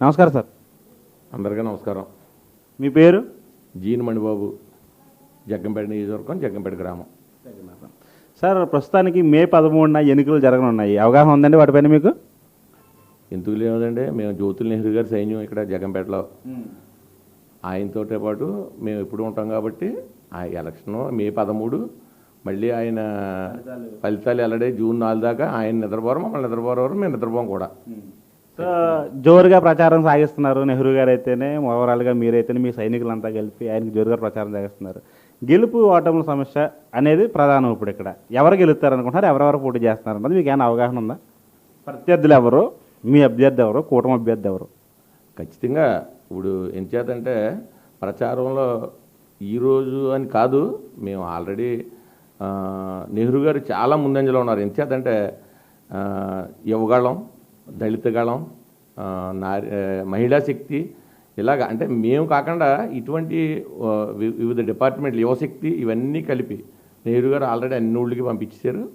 నమస్కారం సార్. అందరికీ నమస్కారం. మీ పేరు? జీన్ మణిబాబు జగ్గంపేట నియోజకవర్గం జగ్గంపేట గ్రామం. సార్ ప్రస్తుతానికి మే పదమూడున ఎన్నికలు జరగనున్నాయి. అవగాహన ఉందండి వాటిపైన మీకు? ఎందుకు లేదంటే మేము జ్యోతుల్ నెహ్రూ గారి సైన్యం ఇక్కడ జగ్గంపేటలో. ఆయనతోటే పాటు మేము ఎప్పుడు ఉంటాం కాబట్టి ఆ ఎలక్షన్ మే పదమూడు మళ్ళీ ఆయన ఫలితాలు. వెల్లడే జూన్ నాలుగు దాకా ఆయన నిద్రపోరు మమ్మల్ని నిద్రపోరు మేము నిద్రపోం కూడా. సో జోరుగా ప్రచారం సాగిస్తున్నారు నెహ్రూ గారు అయితేనే ఓవరాల్గా మీరైతేనే మీ సైనికులంతా కలిపి ఆయనకి జోరుగా ప్రచారం సాగిస్తున్నారు. గెలుపు ఓటముల సమస్య అనేది ప్రధానం ఇప్పుడు ఇక్కడ. ఎవరు గెలుస్తారు అనుకుంటున్నారు ఎవరెవరు పోటీ చేస్తున్నారు అన్నది మీకు ఏమైనా అవగాహన ఉందా? ప్రత్యర్థులు ఎవరు? మీ అభ్యర్థి ఎవరు? కూటమి అభ్యర్థి ఎవరు? ఖచ్చితంగా ఇప్పుడు ఎంచేతంటే ప్రచారంలో ఈరోజు అని కాదు మేము ఆల్రెడీ నెహ్రూ గారు చాలా ముందంజలో ఉన్నారు. ఎంచేతంటే ఆ, యువగళం దళితగళం నారి మహిళా శక్తి ఇలాగ. అంటే మేము కాకుండా ఇటువంటి వి- వివిధ డిపార్ట్మెంట్లు యువశక్తి ఇవన్నీ కలిపి నెహ్రూ గారు ఆల్రెడీ అన్ని ఊళ్ళకి పంపించారు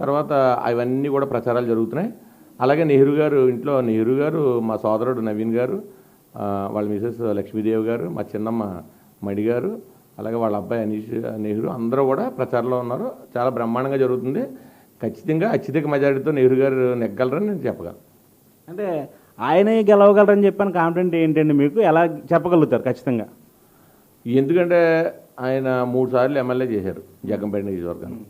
తర్వాత అవన్నీ కూడా ప్రచారాలు జరుగుతున్నాయి. అలాగే నెహ్రూ గారు ఇంట్లో నెహ్రూ గారు మా సోదరుడు నవీన్ గారు వాళ్ళ మిసెస్ లక్ష్మీదేవి గారు మా చిన్నమ్మ మడి గారు అలాగే వాళ్ళ అబ్బాయి అనీష్ నెహ్రూ అందరూ కూడా ప్రచారంలో ఉన్నారు. చాలా బ్రహ్మాండంగా జరుగుతుంది. ఖచ్చితంగా అత్యధిక మెజారిటీతో నెహ్రూ గారు నెగ్గలరని నేను చెప్పగలను. అంటే ఆయనే గెలవగలరని చెప్పని కాన్ఫిడెంట్ ఏంటండి మీకు? ఎలా చెప్పగలుగుతారు ఖచ్చితంగా? ఎందుకంటే ఆయన మూడు సార్లు ఎమ్మెల్యే చేశారు జగ్గంపేట నియోజకవర్గాన్ని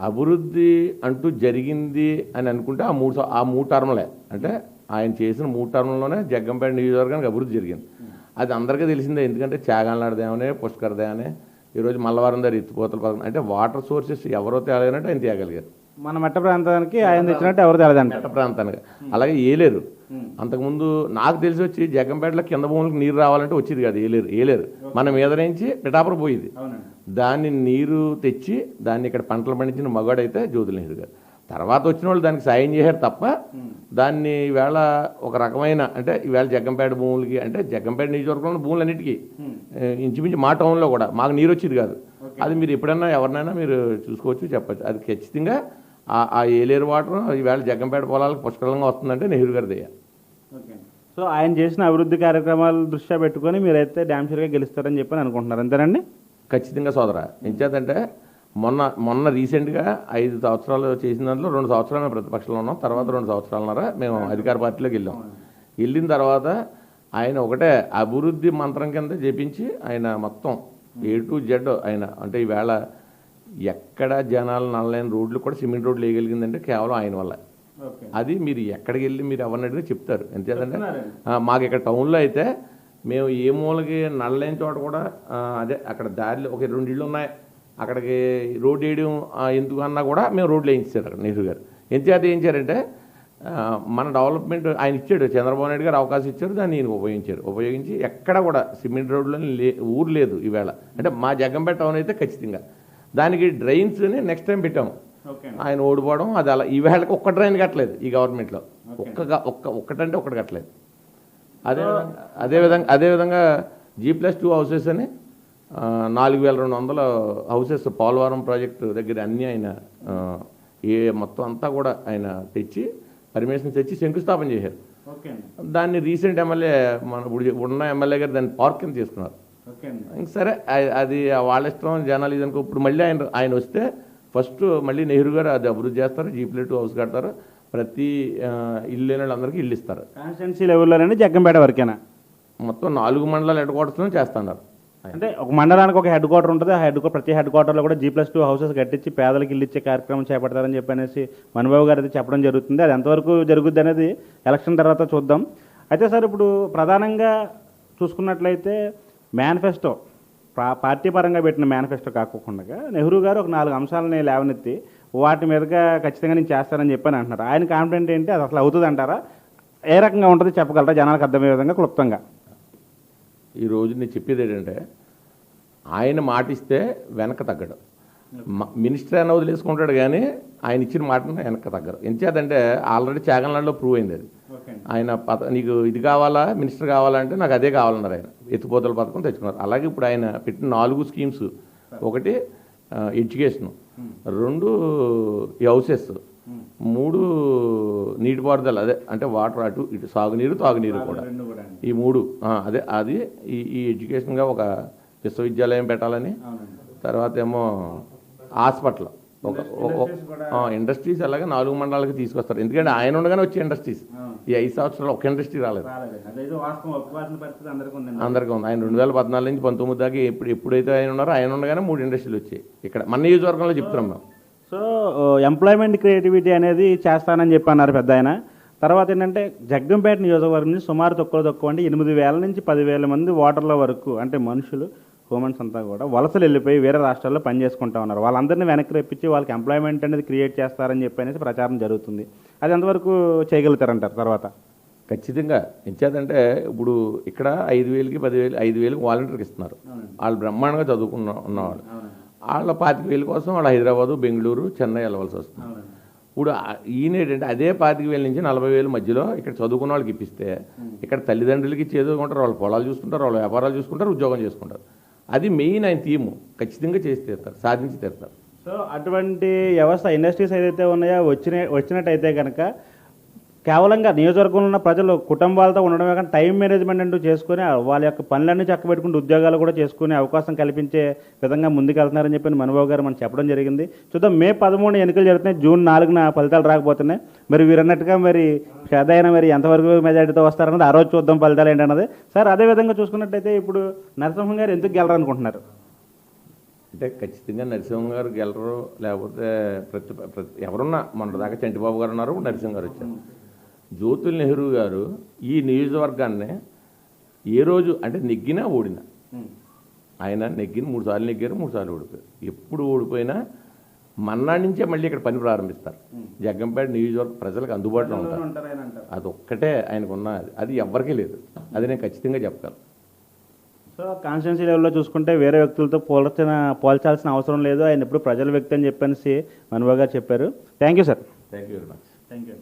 అభివృద్ధి అంటూ జరిగింది అని అనుకుంటే ఆ మూడు ఆ మూడు టర్మ్లే. అంటే ఆయన చేసిన మూడు టర్మ్లోనే జగ్గంపేట నియోజకవర్గానికి అభివృద్ధి జరిగింది. అది అందరికీ తెలిసిందే ఎందుకంటే చాగాలనాడదేమనే పుష్కరదేమనే ఈరోజు మల్లవారం దగ్గర ఎత్తిపోతల పథకం అంటే వాటర్ సోర్సెస్ ఎవరో తేలేనంటే ఆయన తేగలిగారు. మన మెట్ట ప్రాంతానికి ఆయన తెచ్చినట్టు ఎవరు తెలదంట మెట్ట ప్రాంతానికి. అలాగే ఏలేరు. అంతకుముందు నాకు తెలిసి వచ్చి జగ్గంపేటలో కింద భూములకు నీరు రావాలంటే వచ్చేది కాదు ఏలేరు. ఏలేరు. మన మీద నుంచి పిఠాపురం పోయేది. దాన్ని నీరు తెచ్చి దాన్ని ఇక్కడ పంటలు పండించిన మగాడైతే జ్యోతుల నెహ్రూ గారు తర్వాత వచ్చిన వాళ్ళు దానికి సాయం చేశారు తప్ప దాన్ని ఈవేళ ఒక రకమైన అంటే ఈవేళ జగ్గంపేట భూములకి అంటే జగ్గంపేట నియోజకవర్గంలో భూములన్నిటికీ ఇంచుమించు మా టౌన్లో కూడా మాకు నీరు వచ్చేది కాదు. అది మీరు ఎప్పుడైనా ఎవరినైనా మీరు చూసుకోవచ్చు చెప్పచ్చు. అది ఖచ్చితంగా ఆ- ఏలేరు వాటర్ ఈవేళ జగ్గంపేట పొలాలకు పుష్కలంగా వస్తుందంటే నెహ్రూ గారి దయ. సో ఆయన చేసిన అభివృద్ధి కార్యక్రమాలు దృష్ట్యా పెట్టుకొని మీరైతే డ్యామ్ షూర్గా గెలుస్తారని చెప్పి అనుకుంటున్నారు. అంతేనండి? ఖచ్చితంగా సోదర. ఎంచేతంటే మొన్న మొన్న రీసెంట్గా ఐదు సంవత్సరాలు చేసిన దాంట్లో రెండు సంవత్సరాలు మేము ప్రతిపక్షంలో ఉన్నాం. తర్వాత రెండు సంవత్సరాలన్నర మేము అధికార పార్టీలోకి వెళ్ళాం. వెళ్ళిన తర్వాత ఆయన ఒకటే అభివృద్ధి మంత్రం కింద జపించి ఆయన మొత్తం ఏ టు జెడ్ ఆయన అంటే ఈవేళ ఎక్కడ జనాలు నల్లైన రోడ్లు కూడా సిమెంట్ రోడ్లు వేయగలిగిందంటే కేవలం ఆయన వల్ల. అది మీరు ఎక్కడికి వెళ్ళి మీరు ఎవరిని అడిగినా చెప్తారు. ఎంతేదంటే మాకు ఇక్కడ టౌన్లో అయితే మేము ఏ మూలకి నల్లైన చోట కూడా అదే అక్కడ దారిలో ఒక రెండు ఇళ్ళు ఉన్నాయి. అక్కడికి రోడ్డు వేయడం ఎందుకు అన్నా కూడా మేము రోడ్లు వేయించారు అక్కడ నెహ్రూ గారు. ఎంతేత ఏం చేయారంటే మన డెవలప్మెంట్ ఆయన ఇచ్చాడు చంద్రబాబు నాయుడు గారు అవకాశం ఇచ్చారు దాన్ని ఈయన ఉపయోగించారు. ఉపయోగించి ఎక్కడ కూడా సిమెంట్ రోడ్లో లే ఊరు లేదు ఈవేళ. అంటే మా జగ్గంపేట టౌన్ అయితే ఖచ్చితంగా. దానికి డ్రైన్స్ని నెక్స్ట్ టైం పెట్టాము. ఆయన ఓడిపోవడం అది అలా ఈ వేళకి ఒక్క డ్రైన్ కట్టలేదు ఈ గవర్నమెంట్లో. ఒక్క ఒక్క ఒక్కటంటే ఒక్కటి కట్టలేదు. అదే విధంగా అదే విధంగా అదే విధంగా జీ ప్లస్ టూ హౌసెస్ అని నాలుగు వేల రెండు వందల హౌసెస్ పోలవరం ప్రాజెక్టు దగ్గర అన్నీ ఆయన ఏ మొత్తం అంతా కూడా ఆయన తెచ్చి పర్మిషన్ తెచ్చి శంకుస్థాపన చేశారు. దాన్ని రీసెంట్ ఎమ్మెల్యే మన ఇప్పుడు ఉన్న ఎమ్మెల్యే గారు దాన్ని పార్క్ కింద ఇంక సరే అది వాళ్ళ ఇష్టం అనుకో ఇప్పుడు మళ్ళీ ఆయన ఆయన వస్తే ఫస్ట్ మళ్ళీ నెహ్రూ గారు అది అభివృద్ధి చేస్తారు జీప్లే టూ హౌస్ కడతారు. ప్రతి ఇల్లు లేని వాళ్ళందరికీ ఇల్లు ఇస్తారు. కాన్స్టిట్యున్సీ లెవెల్లోనండి జగ్గంపేట వరకేనా? మొత్తం నాలుగు మండలాలు హెడ్ క్వార్టర్స్లో చేస్తున్నారు. అంటే ఒక మండలానికి ఒక హెడ్ క్వార్టర్ ఉంటుంది ఆ హెడ్ ప్రతి హెడ్ క్వార్టర్లో కూడా జీ ప్లస్ టూ హౌసెస్ కట్టించి పేదలకు ఇల్లు ఇచ్చే కార్యక్రమం చేపడతారని చెప్పి అనేసి మనుబాబు గారు అయితే చెప్పడం జరుగుతుంది. అది ఎంతవరకు జరుగుద్ది అనేది ఎలక్షన్ తర్వాత చూద్దాం. అయితే సార్ ఇప్పుడు ప్రధానంగా చూసుకున్నట్లయితే మేనిఫెస్టో. పా- పార్టీ పరంగా పెట్టిన మేనిఫెస్టో కాకుండా నెహ్రూ గారు ఒక నాలుగు అంశాలని లేవనెత్తి వాటి మీదుగా ఖచ్చితంగా నేను చేస్తానని చెప్పని అంటున్నారు. ఆయన కాన్ఫిడెంట్ ఏంటి? అది అసలు అవుతుంది అంటారా ఏ రకంగా ఉంటుంది చెప్పగలరా? జనాలకు అర్థమయ్యే విధంగా క్లుప్తంగా. ఈ రోజు నేను చెప్పేది ఏంటంటే ఆయన మాటిస్తే వెనక తగ్గడు. మినిస్టర్ అయినా వదిలేసుకుంటాడు కానీ ఆయన ఇచ్చిన మాటను వెనక తగ్గరు. ఎంచేదంటే ఆల్రెడీ చాగంలాడ్లో ప్రూవ్ అయింది అది. ఆయన నీకు ఇది కావాలా మినిస్టర్ కావాలంటే నాకు అదే కావాలన్నారు ఆయన. ఎత్తిపోతల పథకం తెచ్చుకున్నారు. అలాగే ఇప్పుడు ఆయన పెట్టిన నాలుగు స్కీమ్స్. ఒకటి ఎడ్యుకేషన్. రెండు హౌసెస్. మూడు నీటిపారుదల అదే అంటే వాటర్ అటు ఇటు సాగునీరు తాగునీరు కూడా. ఈ మూడు. అదే అది ఈ ఈ ఎడ్యుకేషన్గా ఒక విశ్వవిద్యాలయం పెట్టాలని. తర్వాత ఏమో హాస్పిటల్. ఒక ఇండస్ట్రీస్ అలాగే నాలుగు మండలాలకి తీసుకొస్తారు. ఎందుకంటే ఆయన ఉండగానే వచ్చే ఇండస్ట్రీస్. ఈ ఐదు సంవత్సరాలు ఒక ఇండస్ట్రీ రాలేదు. అందరికీ ఉంది. ఆయన రెండు వేల పద్నాలుగు నుంచి పంతొమ్మిది దాకా ఎప్పుడు ఎప్పుడైతే ఆయన ఉన్నారో ఆయన ఉండగానే మూడు ఇండస్ట్రీలు వచ్చాయి. ఇక్కడ మన నియోజకవర్గంలో చెప్తున్నాం మేము. సో ఎంప్లాయ్మెంట్ క్రియేటివిటీ అనేది చేస్తానని చెప్పి అన్నారు పెద్ద ఆయన. తర్వాత ఏంటంటే జగ్గంపేట నియోజకవర్గం నుంచి సుమారు తక్కువ తక్కువ అంటే ఎనిమిది వేల నుంచి పదివేల మంది ఓటర్ల వరకు అంటే మనుషులు హ్యూమన్స్ అంతా కూడా వలసలు వెళ్ళిపోయి వేరే రాష్ట్రాల్లో పనిచేసుకుంటా ఉన్నారు. వాళ్ళందరినీ వెనక్కి రప్పించి వాళ్ళకి ఎంప్లాయ్మెంట్ అనేది క్రియేట్ చేస్తారని చెప్పి అనేసి ప్రచారం జరుగుతుంది. అది ఎంతవరకు చేయగలుగుతారంటారు తర్వాత? ఖచ్చితంగా. ఎంచేదంటే ఇప్పుడు ఇక్కడ ఐదు వేలకి పదివేలు ఐదు వేలకి వాలంటీర్కి ఇస్తున్నారు. వాళ్ళు బ్రహ్మాండంగా చదువుకున్న ఉన్నవాళ్ళు. వాళ్ళ పాతిక వేల కోసం వాళ్ళు హైదరాబాదు బెంగళూరు చెన్నై వెళ్ళవలసి వస్తుంది. ఇప్పుడు ఈయన ఏంటంటే అదే పాతిక వేల నుంచి నలభై వేల మధ్యలో ఇక్కడ చదువుకున్న వాళ్ళకి ఇప్పిస్తే ఇక్కడ తల్లిదండ్రులకి చదువుకుంటారు వాళ్ళు పొలాలు చూసుకుంటారు వాళ్ళు వ్యాపారాలు చూసుకుంటారు ఉద్యోగం చేసుకుంటారు. అది మెయిన్ ఆయన థీము. ఖచ్చితంగా చేసి తీరుతారు సాధించి తీరుతారు. సో అటువంటి వ్యవస్థ ఇండస్ట్రీస్ ఏదైతే ఉన్నాయో వచ్చిన వచ్చినట్టయితే కనుక కేవలంగా నియోజకవర్గంలో ఉన్న ప్రజలు కుటుంబాలతో ఉండడమే కానీ టైం మేనేజ్మెంట్ అంటూ చేసుకుని వాళ్ళ యొక్క పనులన్నీ చక్కబెట్టుకుంటూ ఉద్యోగాలు కూడా చేసుకునే అవకాశం కల్పించే విధంగా ముందుకెళ్తున్నారని చెప్పి మనుభావ్ గారు మనం చెప్పడం జరిగింది. చూద్దాం మే పదమూడు ఎన్నికలు జరుగుతున్నాయి జూన్ నాలుగున ఫలితాలు రాకపోతున్నాయి. మరి వీరన్నట్టుగా మరి పెద్ద మరి ఎంతవరకు మెజారిటీతో వస్తారన్నది ఆ రోజు చూద్దాం ఫలితాలు ఏంటన్నది. సార్ అదే విధంగా చూసుకున్నట్టయితే ఇప్పుడు నరసింహం గారు ఎందుకు గెలరనుకుంటున్నారు? అంటే ఖచ్చితంగా నరసింహం గారు గెలరు లేకపోతే ప్రతి ప్రతి ఎవరున్నా మన దాకా చంటిబాబు గారు ఉన్నారు నరసింహం గారు వచ్చారు. జ్యోతుల్ నెహ్రూ గారు ఈ నియోజకవర్గాన్ని ఏ రోజు అంటే నెగ్గినా ఓడినా. ఆయన నెగ్గిన మూడు సార్లు నెగ్గారు మూడు సార్లు ఓడిపోయారు. ఎప్పుడు ఓడిపోయినా మన్నాడు నుంచే మళ్ళీ ఇక్కడ పని ప్రారంభిస్తారు. జగ్గంపేట నియోజకవర్గ ప్రజలకు అందుబాటులో ఉంటారు. అది ఒక్కటే ఆయనకున్న అది. ఎవ్వరికీ లేదు. అది నేను ఖచ్చితంగా చెప్పగలను. సో కాన్స్టిట్యున్సీ లెవెల్లో చూసుకుంటే వేరే వ్యక్తులతో పోల్చిన పోల్చాల్సిన అవసరం లేదు. ఆయన ఎప్పుడు ప్రజల వ్యక్తి అని చెప్పనేసి మనువా గారు చెప్పారు. Thank you sir thank you very much thank you